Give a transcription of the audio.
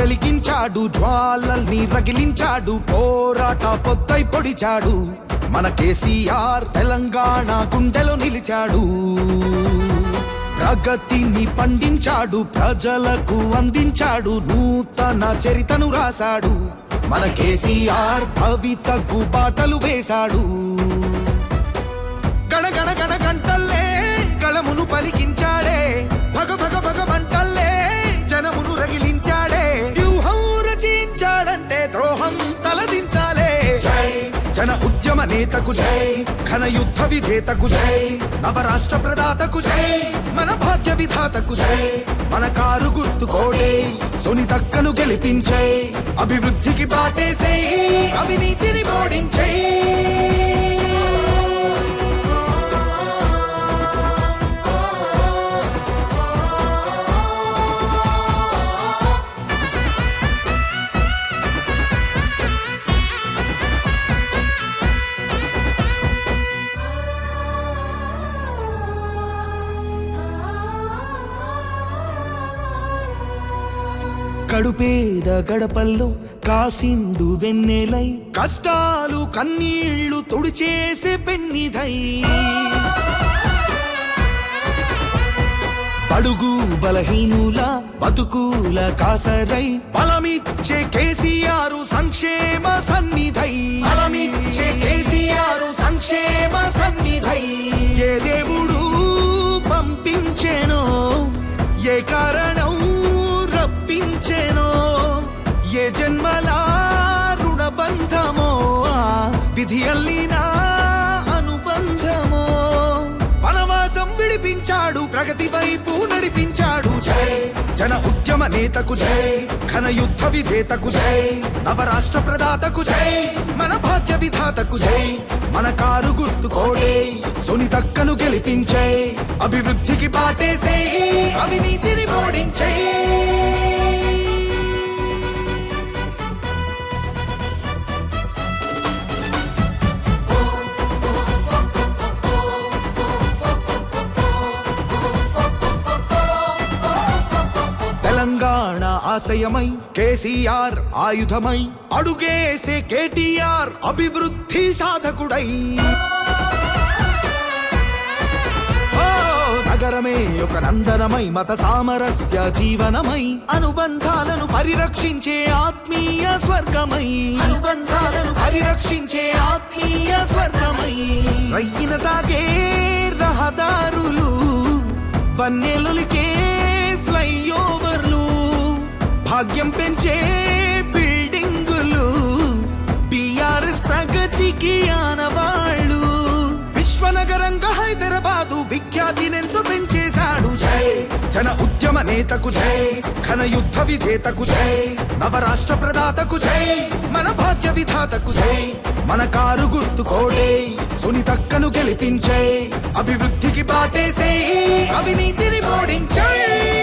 రగిలించాడు జ్వాలల్ని రగిలించాడు పోరాట పొద్దై పొడిచాడు. మన కేసీఆర్ తెలంగాణ గుండెలో నిలిచాడు. ప్రగతిని పండించాడు ప్రజలకు అందించాడు నూతన చరితను రాశాడు. మన కేసీఆర్ భవితకు బాటలు వేశాడు. గణగణ గణ గంటల్లే కళమును పలికించాడే. భగ భగ భగ ఉద్యమ నేతకు జై. ఘన యుద్ధ విజేతకు జై. నవరాష్ట్ర ప్రదాతకు జై. మన భాగ్య విధాతకు జై. మన కారు గుర్తు కోడే సునీతక్కను గెలిపించే. అభివృద్ధికి బాటేసే. అవినీతిని ఓడించే. కడుపేద గడపల్లో కాసిండు వెన్నెలై. కష్టాలు కన్నీళ్ళు తుడిచేసే పెన్నిధై. అడుగు బలహీనుల బతుకుల కాసరై. బలమిచ్చే కేసీఆర్ సంక్షేమ సన్నిధై. బలమి విధి అల్లిన అనుబంధమో. వనవాసం విడిపించాడు ప్రగతి వైపు నడిపించాడు. జన ఉద్యమ నేతకు జై ఘన యుద్ధ విజేతకు జై నవరాష్ట్ర ప్రదాతకు జై మన భాగ్య విధాతకు జై మన కారు గుర్తు సుని దక్కను గెలిపించే అభివృద్ధికి పాటేసే అవినీతిని ఓడించే. ఆశయమై కేసీఆర్ ఆయుధమై అడుగేసే కేటీఆర్ అభివృద్ధి సాధకుడై. నగరమే ఒక నందనమై మత సామరస్య జీవనమై అనుబంధాలను పరిరక్షించే ఆత్మీయ స్వర్గమై. అనుబంధాలను పరిరక్షించే ఆత్మీయ స్వర్గమై. రయ్యిన సాగే రహదారులు వన్నెలులికే ఫ్లైఓవర్లు భాగ్యం పెంచే బిల్డింగులు బిఆర్ఎస్ ప్రగతికి ఆనవాళ్ళు. విశ్వనగరంగా హైదరాబాదు విఖ్యాతినెంతో పెంచేశాడు. జన ఉద్యమ నేతకు జై. ఘన యుద్ధ విజేతకు జై. నవరాష్ట్ర ప్రదాతకు జై. మన భాగ్య విధాతకు జై. మన కారు గుర్తు కోడే సునీతక్కను గెలిపించే. అభివృద్ధికి బాటేసే. అవినీతిని ఓడించే.